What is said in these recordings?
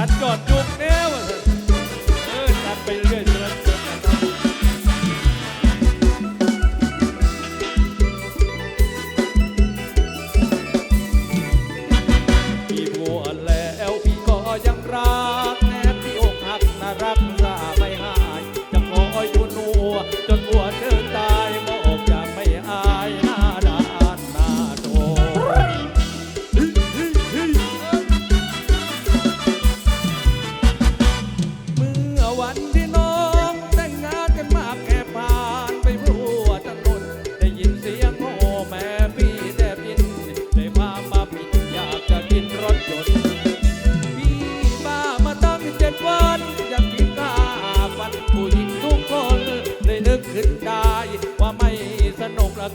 านยอดจุ๊ค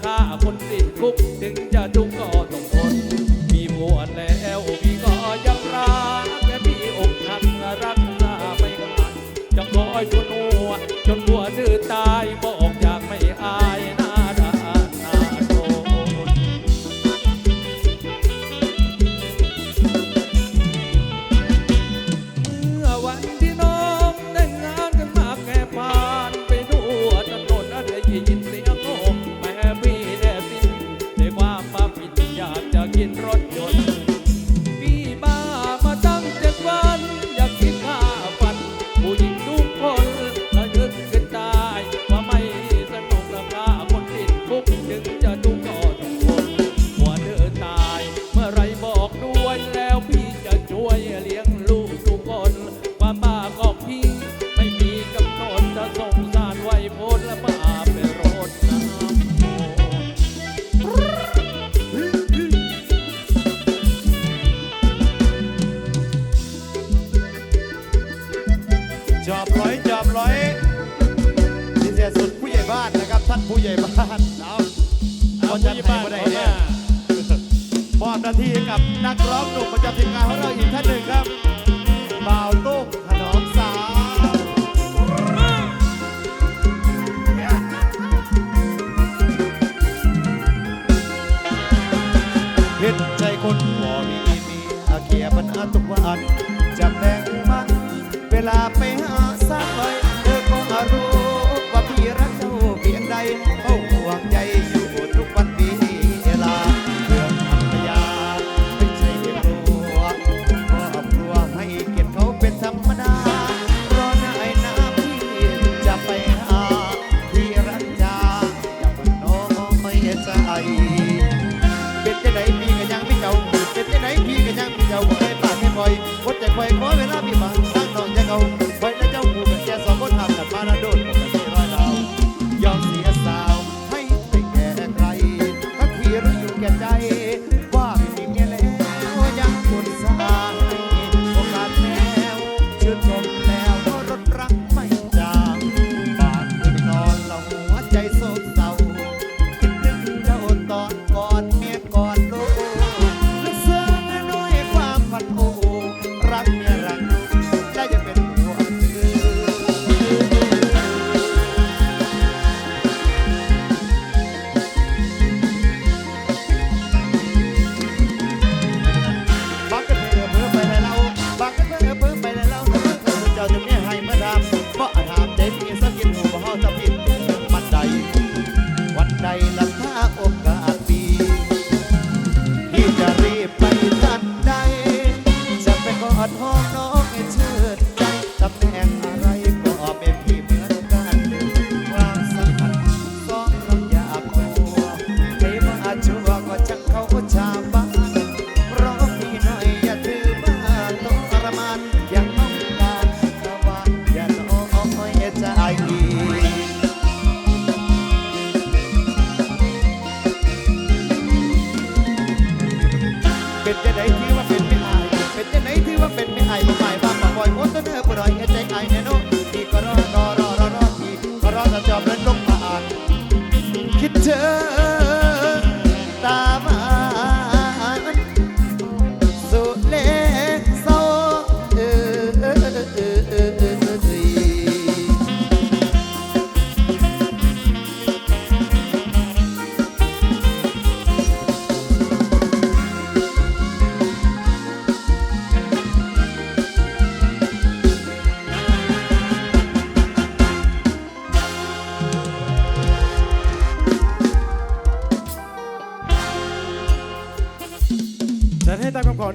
ฆ่าคนติดคุกถึง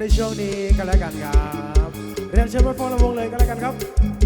ในช่วงนี้กันแล้วกันครับเรียนเชิญมาฟังลำวงเลยกันแล้วกันครับ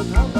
ต้อ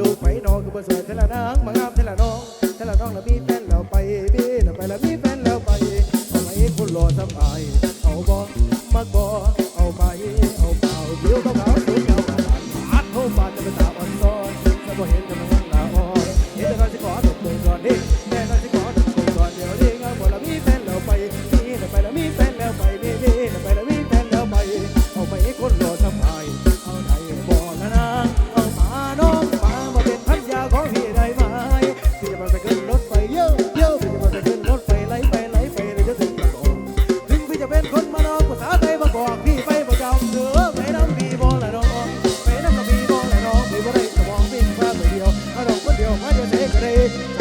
ลูกไปนอนคือบนสวยขึ้นละนางมัง afraid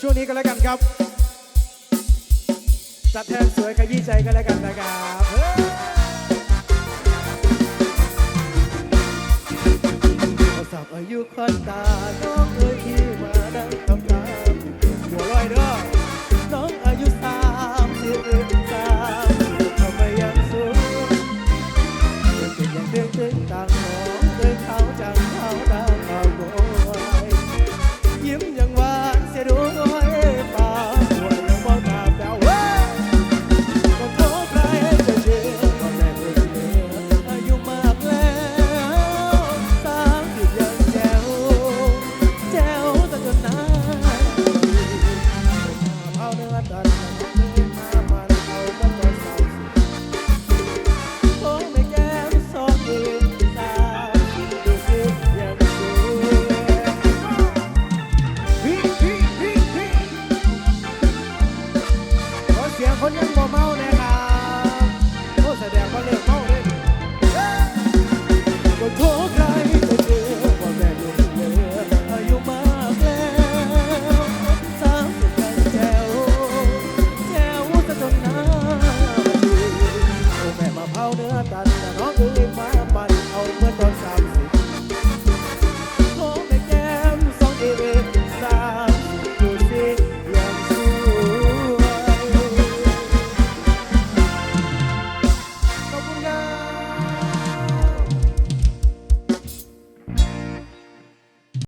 ช่วงนี้ก็แล้วกันครับ จัดแทนสวยขยี้ใจก็แล้วกันนะครับสับอายุควันตาต้องเคยคิดมาดังคำตามหัวลอยเด้อ